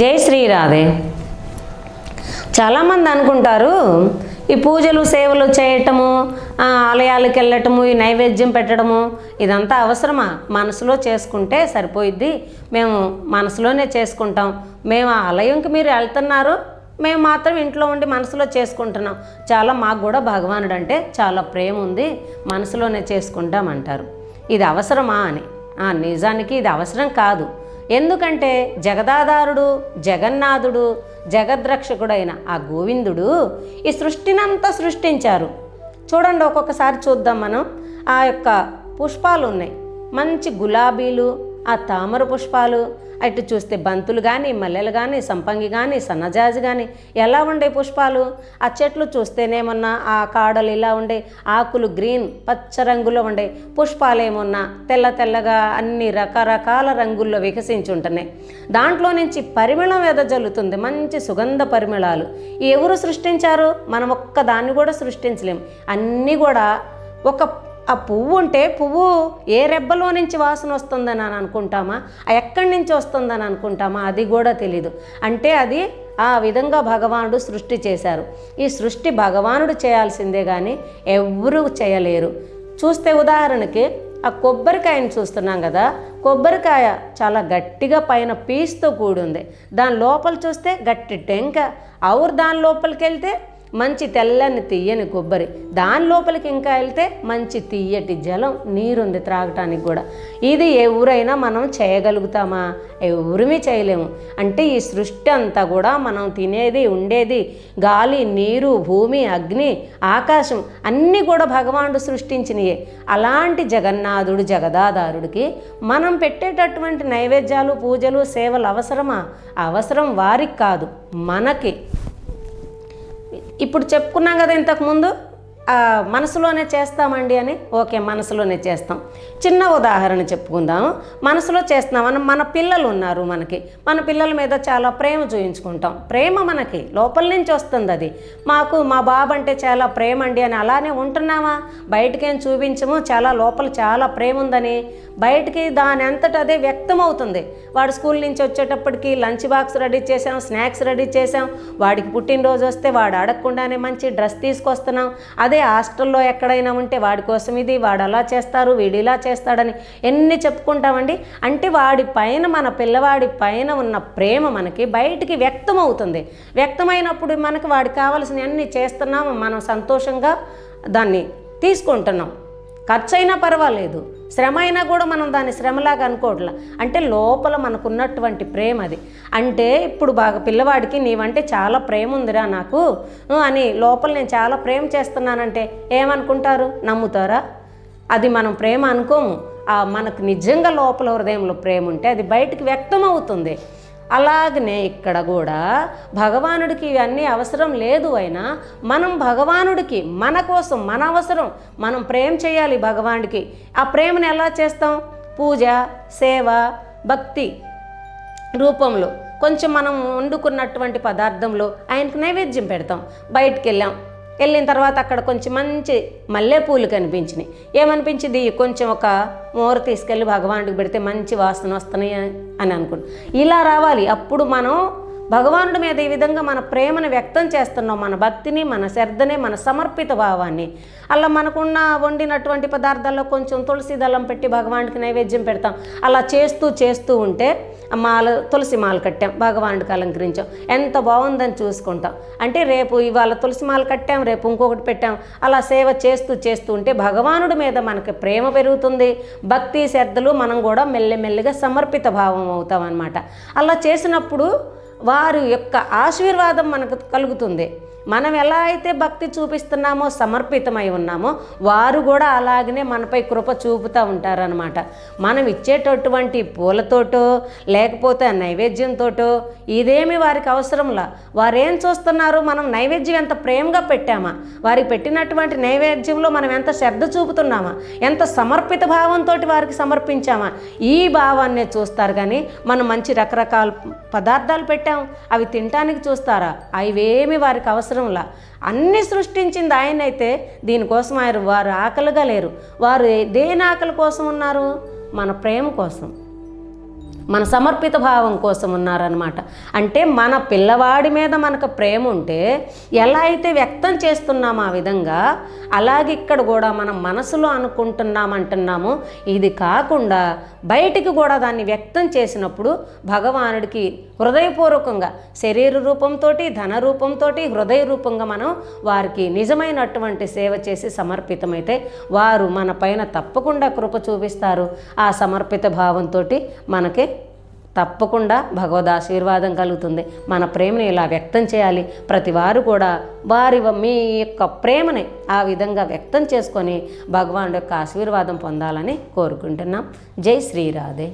జై శ్రీరాధే చాలామంది అనుకుంటారు ఈ పూజలు సేవలు చేయటము ఆలయాలకు వెళ్ళటము ఈ నైవేద్యం పెట్టడము ఇదంతా అవసరమా? మనసులో చేసుకుంటే సరిపోయిద్ది. మేము మనసులోనే చేసుకుంటాం. మేము ఆ ఆలయంకి మీరు వెళ్తున్నారు మేము మాత్రం ఇంట్లో ఉండి మనసులో చేసుకుంటున్నాం. చాలా మాకు కూడా భగవానుడు అంటే చాలా ప్రేమ ఉంది. మనసులోనే చేసుకుంటాం అంటారు. ఇది అవసరమా అని? నిజానికి ఇది అవసరం కాదు. ఎందుకంటే జగదాధారుడు జగన్నాథుడు జగద్రక్షకుడైన ఆ గోవిందుడు ఈ సృష్టినంతా సృష్టించారు. చూడండి ఒక్కొక్కసారి చూద్దాం మనం. ఆ యొక్క పుష్పాలు ఉన్నాయి మంచి గులాబీలు ఆ తామర పుష్పాలు అటు చూస్తే బంతులు కానీ మల్లెలు కానీ సంపంగి కానీ సన్నజాజి కానీ ఎలా ఉండే పుష్పాలు? ఆ చెట్లు చూస్తేనేమన్నా ఆ కాడలు ఇలా ఉండే ఆకులు గ్రీన్ పచ్చ రంగులో ఉండే పుష్పాలు ఏమున్నా తెల్ల తెల్లగా అన్ని రకరకాల రంగుల్లో వికసించి ఉంటున్నాయి దాంట్లో నుంచి పరిమళం వెదజల్లుతుంది మంచి సుగంధ పరిమళాలు. ఎవరు సృష్టించారు? మనం ఒక్క దాన్ని కూడా సృష్టించలేం. అన్నీ కూడా ఒక ఆ పువ్వు ఉంటే పువ్వు ఏ రెబ్బలో నుంచి వాసన వస్తుందని అని అనుకుంటామా? ఆ ఎక్కడి నుంచి వస్తుందని అనుకుంటామా? అది కూడా తెలీదు. అంటే అది ఆ విధంగా భగవానుడు సృష్టి చేశారు. ఈ సృష్టి భగవానుడు చేయాల్సిందే కానీ ఎవరూ చేయలేరు. చూస్తే ఉదాహరణకి ఆ కొబ్బరికాయని చూస్తున్నాం కదా? కొబ్బరికాయ చాలా గట్టిగా పైన పీస్తో కూడి ఉంది దాని లోపల చూస్తే గట్టి టెంక. ఆవురు దాని లోపలికి వెళ్తే మంచి తెల్లని తీయని కొబ్బరి. దాని లోపలికి ఇంకా వెళ్తే మంచి తీయటి జలం నీరుంది త్రాగటానికి కూడా. ఇది ఎవరైనా మనం చేయగలుగుతామా? ఎవరిమీ చేయలేము. అంటే ఈ సృష్టి అంతా కూడా మనం తినేది ఉండేది గాలి నీరు భూమి అగ్ని ఆకాశం అన్నీ కూడా భగవానుడు సృష్టించినయే. అలాంటి జగన్నాథుడు జగదాదారుడికి మనం పెట్టేటటువంటి నైవేద్యాలు పూజలు సేవలు అవసరమా? అవసరం వారికి కాదు మనకి. ఇప్పుడు చెప్పుకున్నాం కదా ఇంతకుముందు మనసులోనే చేస్తామండి అని? ఓకే మనసులోనే చేస్తాం. చిన్న ఉదాహరణ చెప్పుకుందాం మనసులో చేస్తున్నామని మన పిల్లలు ఉన్నారు మనకి. మన పిల్లల మీద చాలా ప్రేమ చూయించుకుంటాం. ప్రేమ మనకి లోపల నుంచి వస్తుంది అది. మాకు మా బాబు అంటే చాలా ప్రేమ అండి అని అలానే ఉంటున్నామా? బయటకేం చూపించము? చాలా లోపల చాలా ప్రేమ ఉందని. బయటికి దాని అంతటా అదే వ్యక్తం అవుతుంది వాడు స్కూల్ నుంచి వచ్చేటప్పటికి లంచ్ బాక్స్ రెడీ చేసాం స్నాక్స్ రెడీ చేసాం వాడికి పుట్టినరోజు వస్తే వాడు అడగకుండానే మంచి డ్రెస్ తీసుకొస్తున్నాం. అదే హాస్టల్లో ఎక్కడైనా ఉంటే వాడి కోసం ఇది వాడు అలా చేస్తారు వీడు ఇలా చేస్తాడని ఎన్ని చెప్పుకుంటామండి? అంటే వాడి పైన మన పిల్లవాడి పైన ఉన్న ప్రేమ మనకి బయటికి వ్యక్తం అవుతుంది వ్యక్తమైనప్పుడు మనకి వాడికి కావాల్సిన అన్ని చేస్తున్నాము మనం సంతోషంగా దాన్ని తీసుకుంటున్నాం. ఖర్చు అయినా పర్వాలేదు. శ్రమ అయినా కూడా మనం దాన్ని శ్రమలాగా అనుకోవట్లా. అంటే లోపల మనకున్నటువంటి ప్రేమ అది. అంటే ఇప్పుడు బాగా పిల్లవాడికి నీవంటే చాలా ప్రేమ ఉందిరా నాకు అని లోపల నేను చాలా ప్రేమ చేస్తున్నానంటే ఏమనుకుంటారు? నమ్ముతారా? అది మనం ప్రేమ అనుకోము. మనకు నిజంగా లోపల హృదయంలో ప్రేమ ఉంటే అది బయటికి వ్యక్తం అవుతుంది అలాగనే ఇక్కడ కూడా భగవానుడికి ఇవన్నీ అవసరం లేదు అయినా మనం భగవానుడికి మన కోసం మన అవసరం మనం ప్రేమ చేయాలి భగవానుడికి. ఆ ప్రేమను ఎలా చేస్తాం? పూజ సేవ భక్తి రూపంలో. కొంచెం మనం వండుకున్నటువంటి పదార్థంలో ఆయనకు నైవేద్యం పెడతాం. బయటికి వెళ్ళాం. వెళ్ళిన తర్వాత అక్కడ కొంచెం మంచి మల్లెపూలు కనిపించినాయి. ఏమనిపించింది? కొంచెం ఒక మోర తీసుకెళ్ళి భగవానుడికి పెడితే మంచి వాసన వస్తున్నాయి అని అనుకుంటాం ఇలా రావాలి. అప్పుడు మనం భగవానుడి మీద ఈ విధంగా మన ప్రేమను వ్యక్తం చేస్తున్నాం. మన భక్తిని మన శ్రద్ధని మన సమర్పిత భావాన్ని. అలా మనకున్న వండినటువంటి పదార్థాల్లో కొంచెం తులసి దళం పెట్టి భగవానుడికి నైవేద్యం పెడతాం. అలా చేస్తూ చేస్తూ ఉంటే మాల తులసి మాల కట్టాం భగవానుడికి అలంకరించాం. ఎంత బాగుందని చూసుకుంటాం. అంటే రేపు ఇవాళ తులసి మాల కట్టాం రేపు ఇంకొకటి పెట్టాం. అలా సేవ చేస్తూ చేస్తూ ఉంటే భగవానుడి మీద మనకి ప్రేమ పెరుగుతుంది. భక్తి శ్రద్ధలు మనం కూడా మెల్లమెల్లగా సమర్పిత భావం అవుతాం అనమాట అలా చేసినప్పుడు వారి యొక్క ఆశీర్వాదం మనకు కలుగుతుంది. మనం ఎలా అయితే భక్తి చూపిస్తున్నామో సమర్పితమై ఉన్నామో వారు కూడా అలాగనే మనపై కృప చూపుతూ ఉంటారనమాట మనం ఇచ్చేటటువంటి పూలతోటో లేకపోతే నైవేద్యంతోటో ఇదేమి వారికి అవసరంలా? వారేం చూస్తున్నారు మనం నైవేద్యం ఎంత ప్రేమగా పెట్టామా? వారికి పెట్టినటువంటి నైవేద్యంలో మనం ఎంత శ్రద్ధ చూపుతున్నామా? ఎంత సమర్పిత భావంతో వారికి సమర్పించామా? ఈ భావాన్నే చూస్తారు కానీ మనం మంచి రకరకాల పదార్థాలు పెట్టాం అవి తినటానికి చూస్తారా? అవేమి వారికి అవసరం అవసరంలా అన్ని సృష్టించింది ఆయన అయితే దీనికోసం ఆయన వారు ఆకలిగా లేరు. వారు దేని ఆకలి కోసం ఉన్నారు? మన ప్రేమ కోసం. మన సమర్పిత భావం కోసం ఉన్నారనమాట అంటే మన పిల్లవాడి మీద మనకు ప్రేమ ఉంటే ఎలా అయితే వ్యక్తం చేస్తున్నామో ఆ విధంగా అలాగే ఇక్కడ కూడా మనం మనసులో అనుకుంటున్నామంటున్నాము ఇది కాకుండా బయటికి కూడా దాన్ని వ్యక్తం చేసినప్పుడు భగవానుడికి హృదయపూర్వకంగా శరీర రూపంతో ధన రూపంతో హృదయ రూపంగా మనం వారికి నిజమైనటువంటి సేవ చేసి సమర్పితమైతే వారు మన పైన తప్పకుండా కృప చూపిస్తారు. ఆ సమర్పిత భావంతో మనకి తప్పకుండా భగవద్ ఆశీర్వాదం కలుగుతుంది. మన ప్రేమని ఇలా వ్యక్తం చేయాలి. ప్రతి వారు కూడా వారి మీ యొక్క ప్రేమని ఆ విధంగా వ్యక్తం చేసుకొని భగవానుడి యొక్క ఆశీర్వాదం పొందాలని కోరుకుంటున్నాం. జై శ్రీరాధే